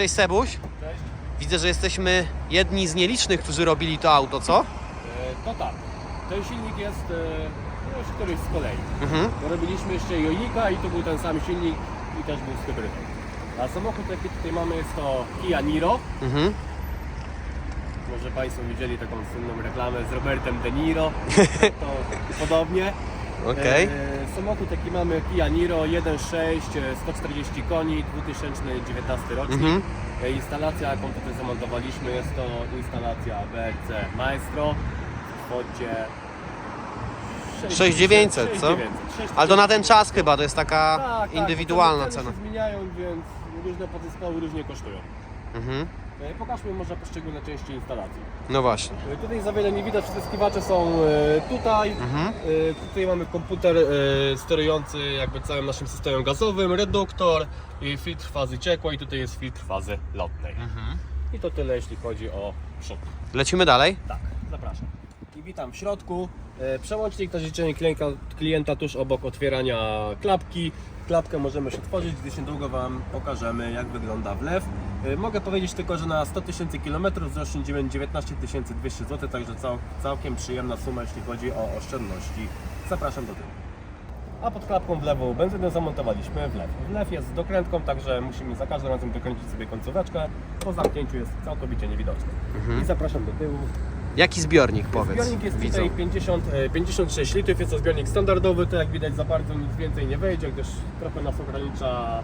Cześć Sebuś. Cześć. Widzę, że jesteśmy jedni z nielicznych, którzy robili to auto, co? E, to tak. Ten silnik jest e, no już któryś z kolei. Mhm. Bo robiliśmy jeszcze Jonika i to był ten sam silnik i też był z hybrydą. A samochód jaki tutaj mamy jest to Kia Niro. Mhm. Może Państwo widzieli taką słynną reklamę z Robertem De Niro. To podobnie. Okej. E, samochód jaki mamy Kia Niro 1.6, e, 140 koni, 2019 rocznik. Mhm. E, Instalacja, jaką tutaj zamontowaliśmy, jest to instalacja BRC Maestro w kwocie 6900, co? 6900. Ale to na ten czas chyba, to jest taka Tak, tak, indywidualna ceny cena. się zmieniają, więc różne podzespoły różnie kosztują. Mhm. E, Pokażmy może poszczególne części instalacji. No właśnie. E, Tutaj za wiele nie widać, wstrzyskiwacze są e, tutaj. Mhm. Tutaj mamy komputer sterujący jakby całym naszym systemem gazowym, reduktor i filtr fazy ciekłej, tutaj jest filtr fazy lotnej. Mhm. I to tyle jeśli chodzi o przód. Lecimy dalej. Tak, zapraszam. I witam w środku. E, Przełącznik na życzenie klienta, klienta tuż obok otwierania klapki. Klapkę możemy już otworzyć, gdyż niedługo Wam pokażemy jak wygląda wlew. E, Mogę powiedzieć tylko, że na 100 tysięcy kilometrów zaoszczędzimy 19 200 zł, także cał, całkiem przyjemna suma jeśli chodzi o oszczędności. Zapraszam do tyłu. A pod klapką wlewu benzynę zamontowaliśmy wlew. Wlew jest z dokrętką, także musimy za każdym razem dokręcić sobie końcóweczkę. Po zamknięciu jest całkowicie niewidoczny. I zapraszam do tyłu. Jaki zbiornik powiedz? Zbiornik jest widzom. tutaj 50, e, 56 litrów, jest to zbiornik standardowy, to jak widać za bardzo nic więcej nie wejdzie, gdyż trochę nas ogranicza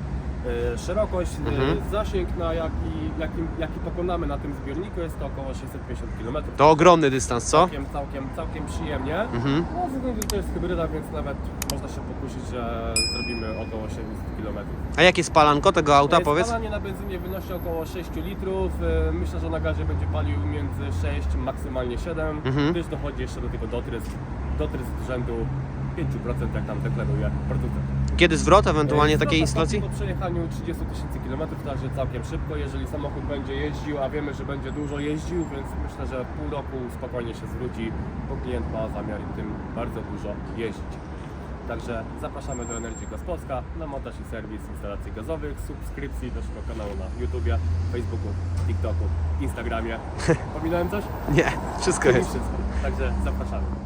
szerokość. E, Mhm. Zasięg, na jaki, jaki, jaki pokonamy na tym zbiorniku jest to około 650 km. To ogromny dystans, co? Całkiem, całkiem, całkiem przyjemnie. Mhm. No, ze względu, że to jest hybryda, więc nawet można się pokusić, że zrobimy około 700 km. A jakie spalanko tego auta, powiedz? Spalanie na benzynie wynosi około 6 litrów. E, Myślę, że na gazie będzie palił między 6, maksymalnie 7, Mhm. gdyż dochodzi jeszcze do tego dotrysk, dotrysk rzędu 5%, jak tam deklaruje producent. Kiedy zwrot ewentualnie E, takiej instalacji? Po przejechaniu 30 tysięcy kilometrów, także całkiem szybko. Jeżeli samochód będzie jeździł, a wiemy, że będzie dużo jeździł, więc myślę, że pół roku spokojnie się zwróci, bo klient ma zamiar tym bardzo dużo jeździć. Także zapraszamy do Energy Gaz Polska na montaż i serwis instalacji gazowych, subskrypcji naszego kanału na YouTubie, Facebooku, TikToku, Instagramie. Pominąłem coś? Nie, wszystko jest. wszystko. Także zapraszamy.